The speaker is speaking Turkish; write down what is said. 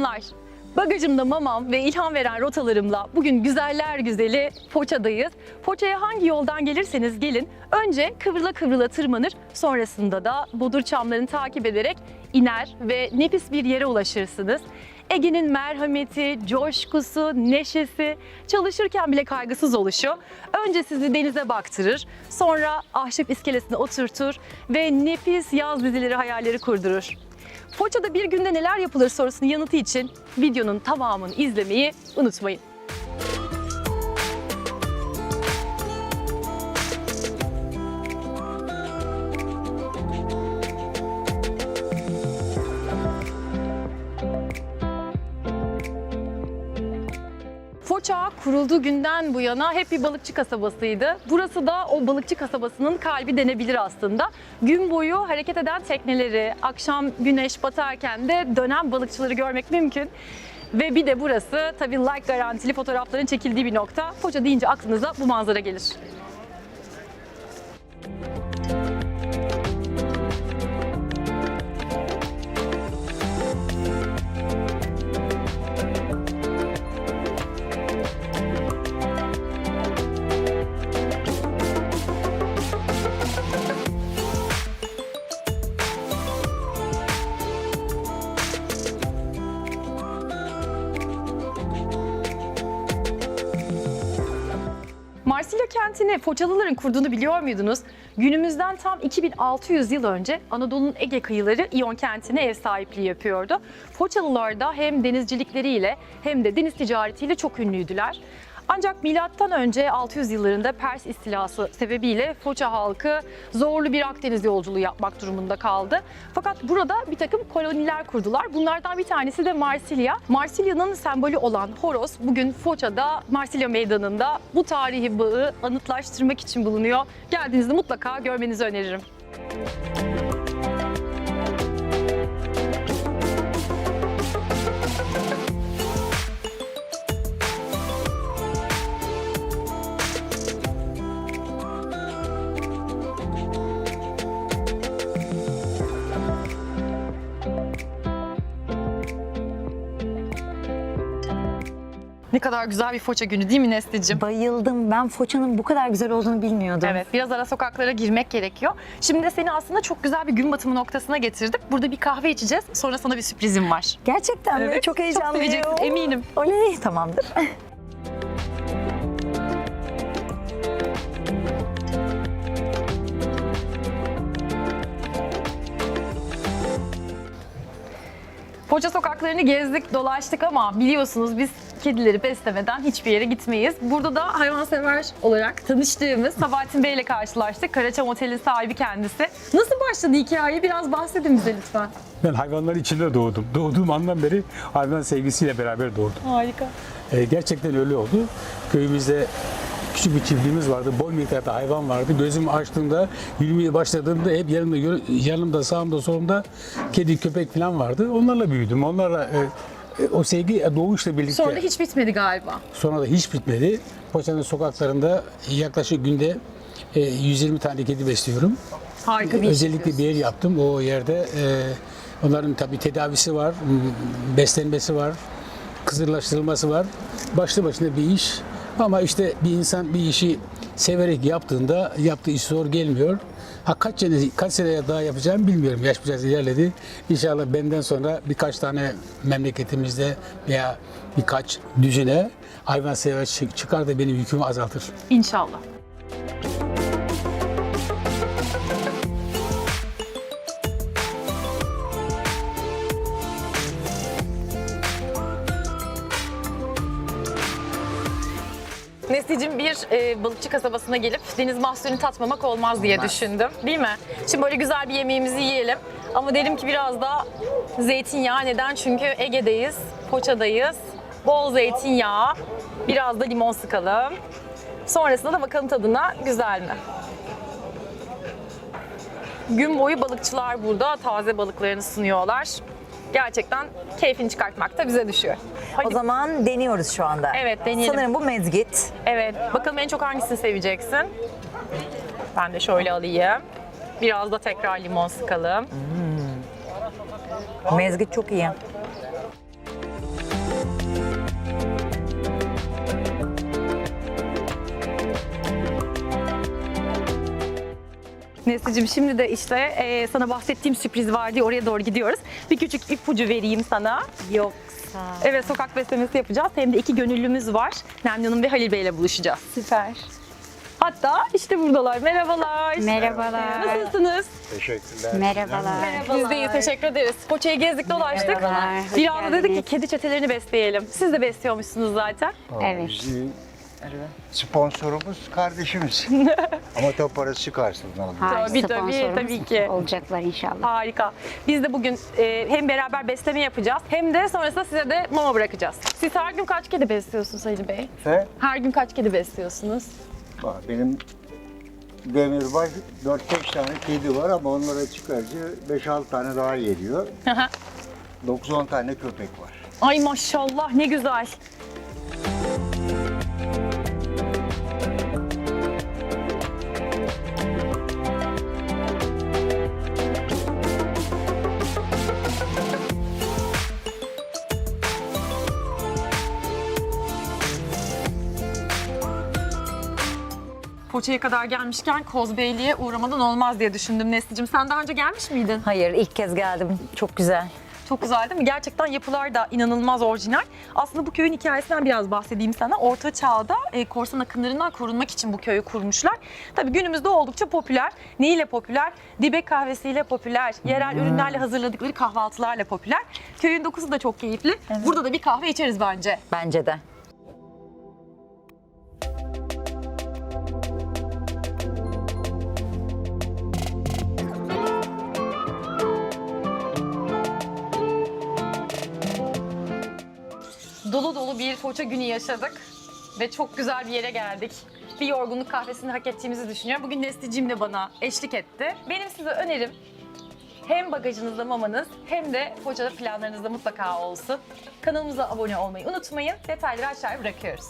Selamlar. Bagajımda mamam ve ilham veren rotalarımla bugün güzeller güzeli Foça'dayız. Foça'ya hangi yoldan gelirseniz gelin önce kıvrıla kıvrıla tırmanır sonrasında da bodur çamlarını takip ederek iner ve nefis bir yere ulaşırsınız. Ege'nin merhameti, coşkusu, neşesi, çalışırken bile kaygısız oluşu önce sizi denize baktırır, sonra ahşap iskelesine oturtur ve nefis yaz dizileri hayalleri kurdurur. Foça'da bir günde neler yapılır sorusunun yanıtı için videonun tamamını izlemeyi unutmayın. Foça kurulduğu günden bu yana hep bir balıkçı kasabasıydı. Burası da o balıkçı kasabasının kalbi denebilir aslında. Gün boyu hareket eden tekneleri, akşam güneş batarken de dönen balıkçıları görmek mümkün. Ve bir de burası tabii like garantili fotoğrafların çekildiği bir nokta. Foça deyince aklınıza bu manzara gelir. Marsilya kentini Foçalıların kurduğunu biliyor muydunuz? Günümüzden tam 2600 yıl önce Anadolu'nun Ege kıyıları İyon kentine ev sahipliği yapıyordu. Foçalılar da hem denizcilikleriyle hem de deniz ticaretiyle çok ünlüydüler. Ancak milattan önce 600 yıllarında Pers istilası sebebiyle Foça halkı zorlu bir Akdeniz yolculuğu yapmak durumunda kaldı. Fakat burada bir takım koloniler kurdular. Bunlardan bir tanesi de Marsilya. Marsilya'nın sembolü olan horoz bugün Foça'da Marsilya Meydanı'nda bu tarihi bağı anıtlaştırmak için bulunuyor. Geldiğinizde mutlaka görmenizi öneririm. Ne kadar güzel bir Foça günü değil mi Nesli'cim? Bayıldım. Ben Foça'nın bu kadar güzel olduğunu bilmiyordum. Evet, biraz ara sokaklara girmek gerekiyor. Şimdi de seni aslında çok güzel bir gün batımı noktasına getirdim. Burada bir kahve içeceğiz. Sonra sana bir sürprizim var. Gerçekten mi? Evet, Çok çok heyecanlıyım. seveceksin, eminim. Oley, tamamdır. Foça sokaklarını gezdik, dolaştık ama biliyorsunuz biz kedileri beslemeden hiçbir yere gitmeyiz. Burada da hayvansever olarak tanıştığımız Sabahattin Bey ile karşılaştık. Karaçam Otel'in sahibi kendisi. Nasıl başladı hikaye? Biraz bahsedin bize lütfen. Ben hayvanlar içinde doğdum. Doğduğum andan beri hayvan sevgisiyle beraber doğdum. Harika. Ee, gerçekten öyle oldu. Köyümüzde küçük bir çiftliğimiz vardı. Bol miktarda hayvan vardı. Gözümü açtığımda, yürümeye başladığımda hep yanımda, yanımda sağımda solumda kedi, köpek falan vardı. Onlarla büyüdüm. Onlarla e, e, o sevgi doğuşla birlikte Sonra da hiç bitmedi galiba. sonra da hiç bitmedi. Poçanın sokaklarında yaklaşık günde e, 120 tane kedi besliyorum. Harika bir Özellikle bir yer yaptım. O yerde e, onların tabii tedavisi var, beslenmesi var, kısırlaştırılması var. Başlı başına bir iş. Ama işte bir insan bir işi severek yaptığında yaptığı iş zor gelmiyor. Ha kaç sene kaç sene daha yapacağım bilmiyorum. Yaş biraz ilerledi. İnşallah benden sonra birkaç tane memleketimizde veya birkaç düzine hayvan sever çık- çıkar da benim yükümü azaltır. İnşallah. Nesli'cim bir e, balıkçı kasabasına gelip deniz mahsulünü tatmamak olmaz diye düşündüm. Değil mi? Şimdi böyle güzel bir yemeğimizi yiyelim. Ama dedim ki biraz da zeytinyağı. Neden? Çünkü Ege'deyiz, Foça'dayız. Bol zeytinyağı, biraz da limon sıkalım. Sonrasında da bakalım tadına güzel mi? Gün boyu balıkçılar burada taze balıklarını sunuyorlar. Gerçekten keyfini çıkartmak da bize düşüyor. Hadi. O zaman deniyoruz şu anda. Evet, deneyelim. Sanırım bu mezgit. Evet, bakalım en çok hangisini seveceksin? Ben de şöyle alayım. Biraz da tekrar limon sıkalım. Mezgit çok iyi. Nesli'cim şimdi de işte e, sana bahsettiğim sürpriz vardı ya, oraya doğru gidiyoruz. Bir küçük ipucu vereyim sana. Yoksa. Evet sokak beslemesi yapacağız. Hem de iki gönüllümüz var. Nermin Hanım ve Halil Bey ile buluşacağız. Süper. Hatta işte buradalar. Merhabalar. Merhabalar. Nasılsınız? Teşekkürler. Merhabalar. Biz de iyi, teşekkür ederiz. Foça'yı gezdik dolaştık. Merhabalar, Bir anda dedik ki kedi çetelerini besleyelim. Siz de besliyormuşsunuz zaten. Evet. Bizi sponsorumuz kardeşimiz. Ama tabii parası çıkarsın. Tabii, tabii, sponsorumuz tabii ki. Olacaklar inşallah. Harika. Biz de bugün e, hem beraber besleme yapacağız hem de sonrasında size de mama bırakacağız. Siz her gün kaç kedi besliyorsunuz Halil Bey? Ve Her gün kaç kedi besliyorsunuz? bak benim Demirbaş 4-5 tane kedi var ama onlara çıkarınca 5-6 tane daha geliyor. 9-10 tane köpek var. Ay maşallah ne güzel. Foça'ya kadar gelmişken Kozbeyli'ye uğramadan olmaz diye düşündüm Nesli'cim. Sen daha önce gelmiş miydin? Hayır ilk kez geldim. Çok güzel. Çok güzel değil mi? Gerçekten yapılar da inanılmaz orijinal. Aslında bu köyün hikayesinden biraz bahsedeyim sana. Orta Çağ'da e, korsan akınlarından korunmak için bu köyü kurmuşlar. Tabii günümüzde oldukça popüler. Neyle popüler? Dibek kahvesiyle popüler. Yerel ürünlerle hazırladıkları kahvaltılarla popüler. Köyün dokusu da çok keyifli. Burada da bir kahve içeriz bence. Bence de. Dolu dolu bir Foça günü yaşadık ve çok güzel bir yere geldik. Bir yorgunluk kahvesini hak ettiğimizi düşünüyorum. Bugün Nesli'cim de bana eşlik etti. Benim size önerim hem bagajınızda mamanız hem de Foça'da planlarınızda mutlaka olsun. Kanalımıza abone olmayı unutmayın. Detayları aşağıya bırakıyoruz.